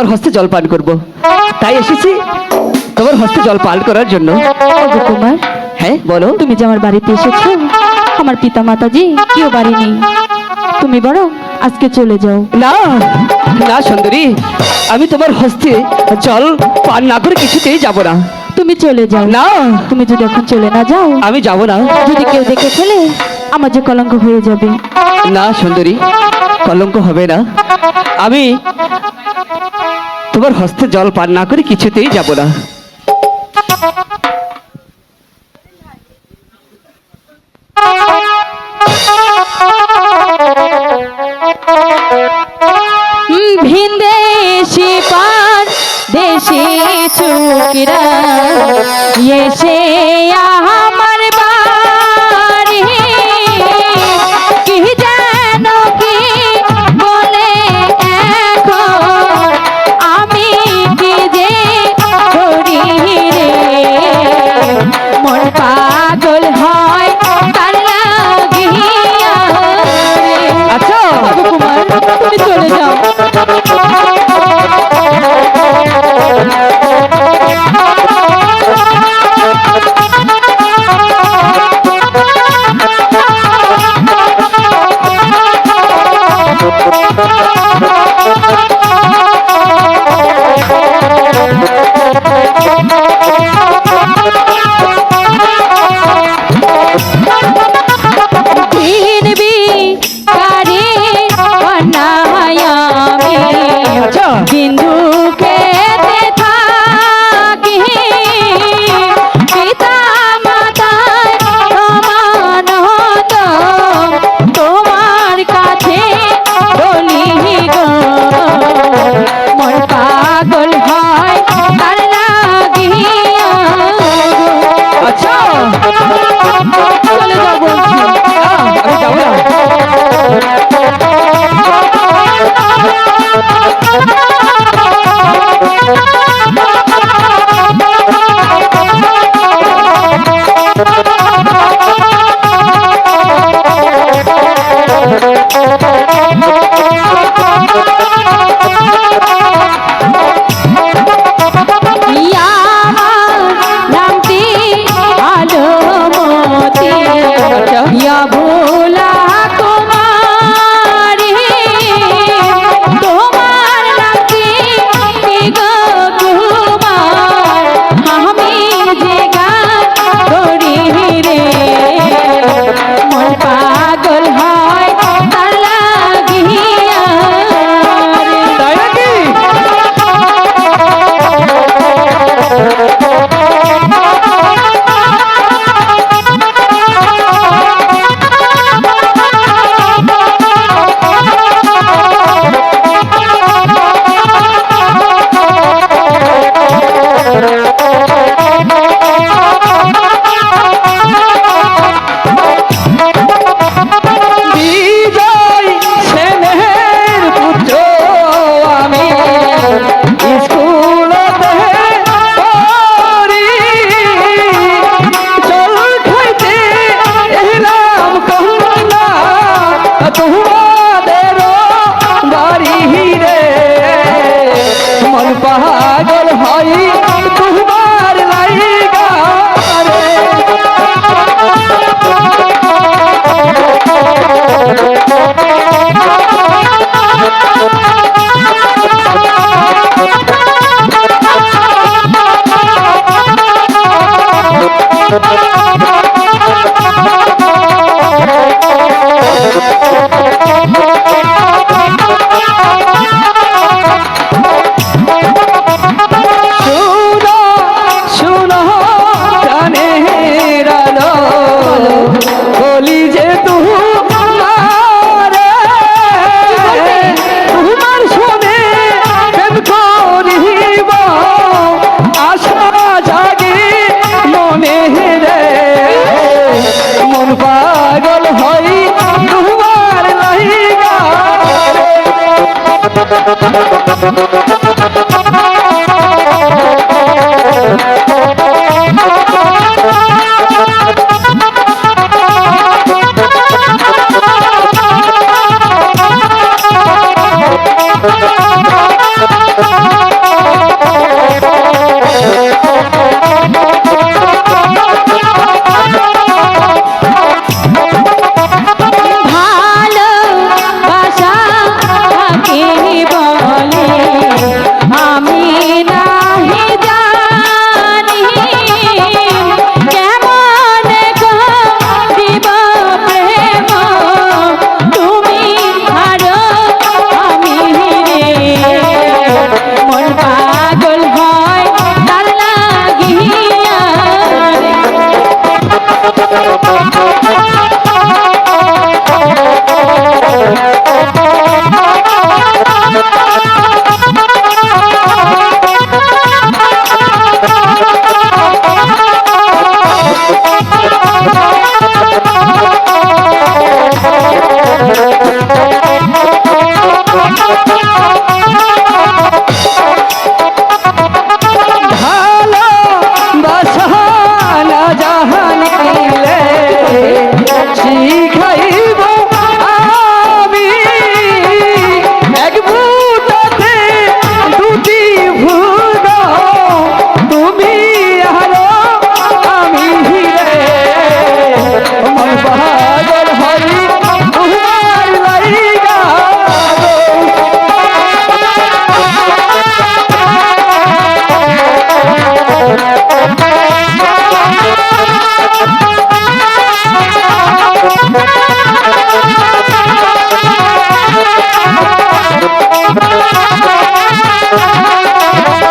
তোমার হস্তে জল পান করব। তাই এসেছি তোমার হস্তে জল পান করার জন্য। কুমার হ্যাঁ বলো। তুমি যে আমার বাড়িতে এসেছ আমার পিতা মাতাজি কেউ বাড়ি নেই। তুমি বরং আজকে চলে যাও। না না সুন্দরী আমি তোমার হস্তে জল পান না করে কিছুতেই যাব না। তুমি চলে যাও। না। তুমি যদি এখন চলে না যাও আমি যাব না। যদি কেউ দেখে ফেলে আমার যে কলঙ্ক হয়ে যাবে। না সুন্দরী কলঙ্ক হবে না। আমি তোমার হস্তে জল পান না করে কিছুতেই যাব না। ভিনদেশি দেশি চুকিরা এসে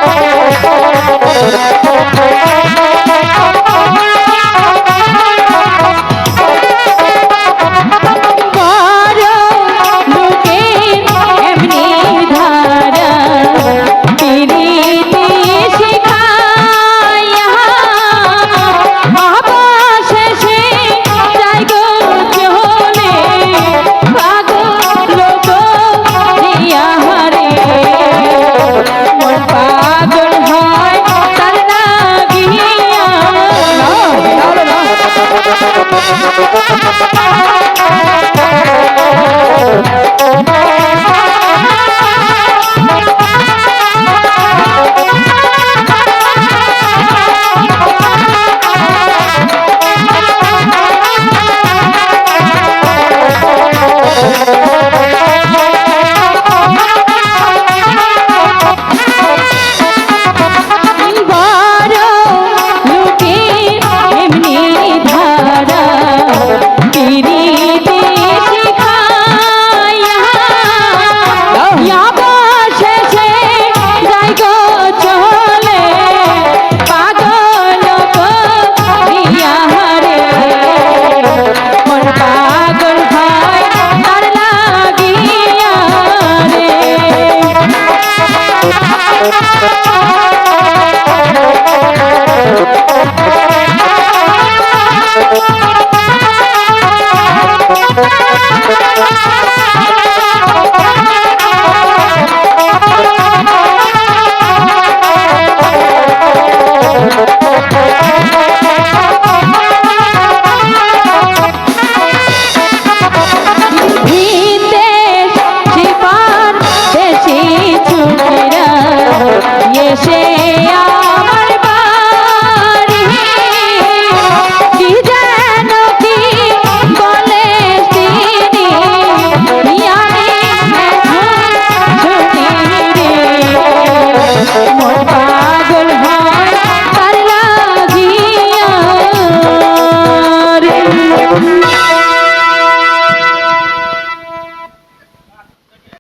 Thank you. Ha ha ha ha!